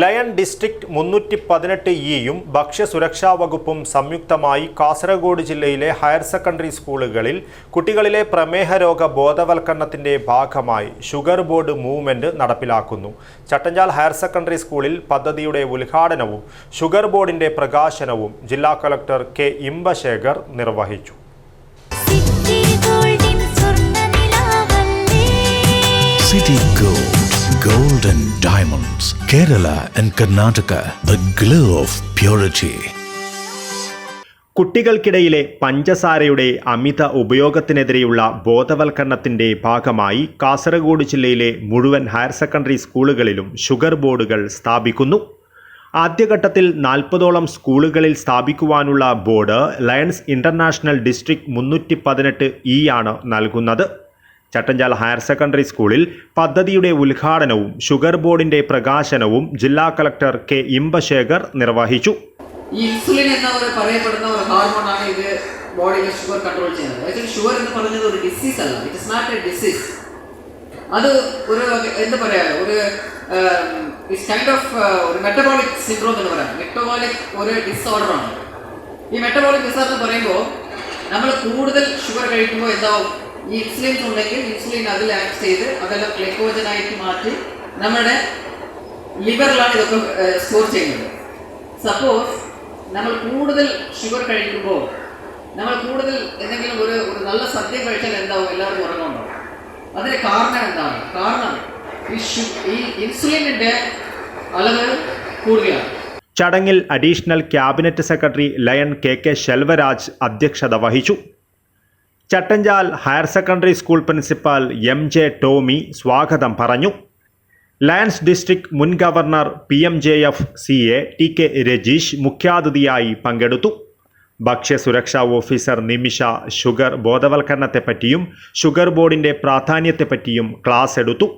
Lion district മുന്നൂറ്റി പതിനെട്ട് ഇയും ഭക്ഷ്യസുരക്ഷാ വകുപ്പും സംയുക്തമായി കാസർഗോഡ് ജില്ലയിലെ ഹയർ സെക്കൻഡറി സ്കൂളുകളിൽ കുട്ടികളിലെ പ്രമേഹ രോഗ ബോധവൽക്കരണത്തിന്റെ ഭാഗമായി ഷുഗർ ബോർഡ് മൂവ്മെന്റ് നടപ്പിലാക്കുന്നു. ചട്ടഞ്ചാൽ ഹയർ സെക്കൻഡറി സ്കൂളിൽ പദ്ധതിയുടെ ഉദ്ഘാടനവും ഷുഗർ ബോർഡിന്റെ പ്രകാശനവും ജില്ലാ കളക്ടർ കെ ഇമ്പശേഖർ നിർവഹിച്ചു. City Diamonds, and Karnataka the glow of purity കുട്ടികൾക്കിടയിലെ പഞ്ചസാരയുടെ അമിത ഉപയോഗത്തിനെതിരെയുള്ള ബോധവൽക്കരണത്തിന്റെ ഭാഗമായി കാസർഗോഡ് ജില്ലയിലെ മുഴുവൻ ഹയർ സെക്കൻഡറി സ്കൂളുകളിലും ഷുഗർ ബോർഡുകൾ സ്ഥാപിക്കുന്നു. ആദ്യഘട്ടത്തിൽ നാൽപ്പതോളം സ്കൂളുകളിൽ സ്ഥാപിക്കുവാനുള്ള ബോർഡ് ലയൺസ് ഇന്റർനാഷണൽ ഡിസ്ട്രിക്ട് മുന്നൂറ്റി പതിനെട്ട് ഇ ആണ് നൽകുന്നത്. ചട്ടഞ്ചാൽ ഹയർ സെക്കൻഡറി സ്കൂളിൽ പദ്ധതിയുടെ ഉദ്ഘാടനവും ഷുഗർ ബോർഡിന്റെ പ്രകാശനവും ജില്ലാ കളക്ടർ കെ ഇമ്പശേഖർ നിർവഹിച്ചു. ഇൻസുലിൻ എന്ന് പറയപ്പെടുന്ന ഒരു ഹോർമോണാണ് ഇത് ബോഡിയിലെ ഷുഗർ കൺട്രോൾ ചെയ്യുന്നത്. ഷുഗർ എന്ന് പറയുന്നത് ഒരു ഡിസീസ് അല്ല. It is not a disease അത് ഒരു എന്താ പറയാ ഒരു ഇറ്റ്സ് കൈൻഡ് ഓഫ് ഒരു മെറ്റബോളിക് സിൻഡ്രോം എന്ന് പറയാം. മെറ്റബോളിക് ഒരു ഡിസോർഡർ ആണ്. ഈ മെറ്റബോളിക് ഡിസോർഡർ എന്ന് പറയുമ്പോൾ നമ്മൾ കൂടുതൽ ഷുഗർ കഴിക്കുമ്പോൾ എന്താവും? ഈ ഇൻസുലിൻസ് ഉണ്ടെങ്കിൽ ഇൻസുലിൻ അതിൽ ആക്ട് ചെയ്ത് അതെല്ലാം ഗ്ലൈക്കോജനായിട്ട് മാറ്റി നമ്മുടെ ലിവറിലാണ് ഇതൊക്കെ സ്റ്റോർ ചെയ്യുന്നത്. സപ്പോസ് നമ്മൾ കൂടുതൽ ഷുഗർ കഴിക്കുമ്പോൾ നമ്മൾ കൂടുതൽ എന്തെങ്കിലും ഒരു ഒരു നല്ല സദ്യ കഴിച്ചാൽ എന്താവും? എല്ലാവർക്കും ഉറങ്ങുന്നുണ്ടാവും അതിന് കാരണം എന്താണ്? കാരണം ഈ ഈ ഇൻസുലിനിന്റെ അളവ് കൂടുതലാണ്. ചടങ്ങിൽ additional cabinet secretary Lion K K Selvaraj അധ്യക്ഷത വഹിച്ചു. Chattanchal higher secondary school principal M J Tomy സ്വാഗതം പറഞ്ഞു. ലയൺസ് ഡിസ്ട്രിക്ട് മുൻ governor P M J F C A T K Rajeesh മുഖ്യാതിഥിയായി പങ്കെടുത്തു. ഭക്ഷ്യസുരക്ഷാ ഓഫീസർ നിമിഷ ഷുഗർ ബോധവൽക്കരണത്തെപ്പറ്റിയും ഷുഗർ ബോർഡിന്റെ പ്രാധാന്യത്തെപ്പറ്റിയും ക്ലാസ് എടുത്തു.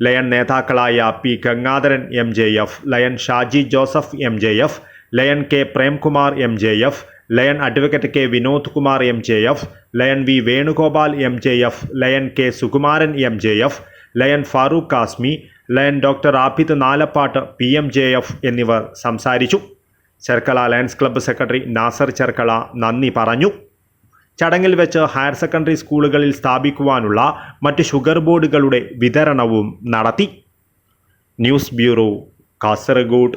ലയൺ നേതാക്കളായ P Gangadharan M J F Lion Shaji Joseph M J F Lion K Premkumar M J F Lion advocate K Vinod Kumar M J F Lion V Venugopal M J F Lion K Sukumaran M J F Lion Farooq Kasmi Lion doctor Abid Nalappad P M J F എന്നിവർ സംസാരിച്ചു. Cherkala Lions club secretary Nasar Cherkala നന്ദി പറഞ്ഞു. ചടങ്ങിൽ വെച്ച് higher secondary സ്കൂളുകളിൽ സ്ഥാപിക്കുവാനുള്ള മറ്റ് sugar ബോർഡുകളുടെ വിതരണവും നടത്തി. News bureau Kasaragod.